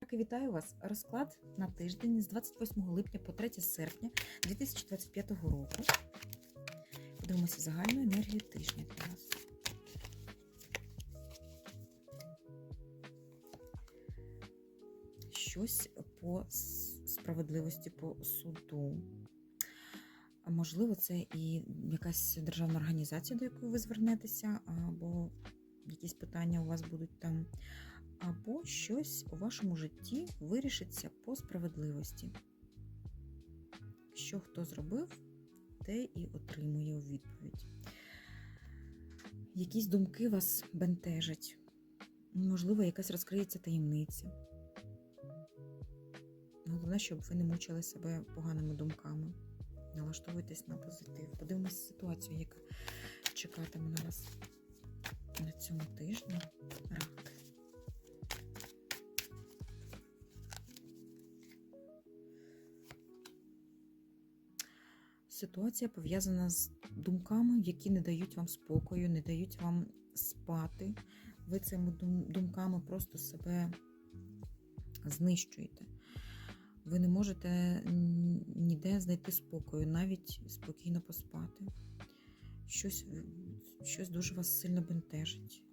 Так, вітаю вас. Розклад на тиждень з 28 липня по 3 серпня 2025 року. Подивимося загальну енергію тижня для вас. Щось по справедливості по суду. Можливо, це і якась державна організація, до якої ви звернетеся, або якісь питання у вас будуть там або щось у вашому житті вирішиться по справедливості. Що хто зробив, те і отримує у відповідь. Якісь думки вас бентежать. Можливо, якась розкриється таємниця. Головне, щоб ви не мучили себе поганими думками. Налаштовуйтесь на позитив. Подивимося ситуацію, яка чекатиме на вас на цьому тижні. Рак. Ситуація пов'язана з думками, які не дають вам спокою, не дають вам спати. Ви цими думками просто себе знищуєте. Ви не можете ніде знайти спокою, навіть спокійно поспати. Щось, щось дуже вас сильно бентежить.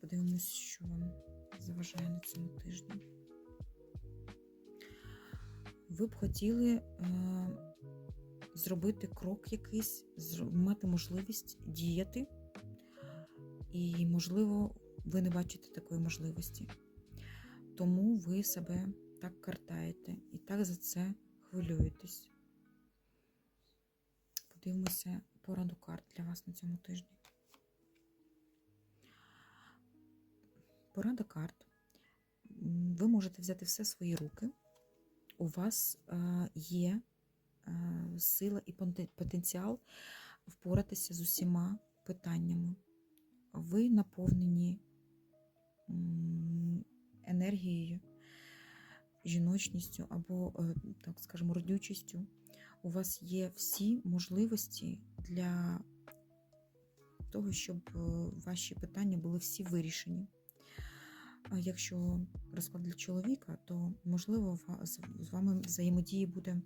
Подивимось, що вам заважає на цьому тижні. Ви б хотіли е, зробити крок якийсь, мати можливість діяти, і, можливо, ви не бачите такої можливості. Тому ви себе так картаєте і так за це хвилюєтесь. Подивимося пораду карт для вас на цьому тижні. Порада карт. Ви можете взяти все в свої руки. У вас е, є сила і потенціал впоратися з усіма питаннями. Ви наповнені енергією, жіночністю або, е, так скажемо, родючістю. У вас є всі можливості для того, щоб е, ваші питання були всі вирішені. Якщо розклад для чоловіка, то можливо з вами взаємодії буде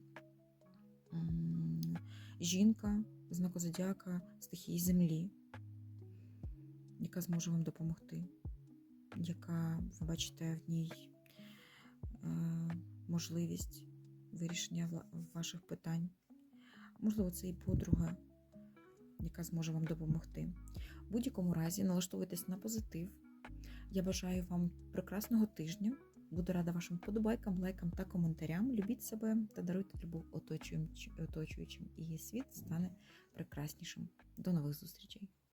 жінка знаку зодіака стихії землі, яка зможе вам допомогти, яка ви бачите в ній е, можливість вирішення ваших питань. Можливо, це і подруга, яка зможе вам допомогти. В будь-якому разі налаштовуйтесь на позитив. Я бажаю вам прекрасного тижня. Буду рада вашим подобайкам, лайкам та коментарям. Любіть себе та даруйте любов оточуючим, оточуючим, і світ стане прекраснішим. До нових зустрічей!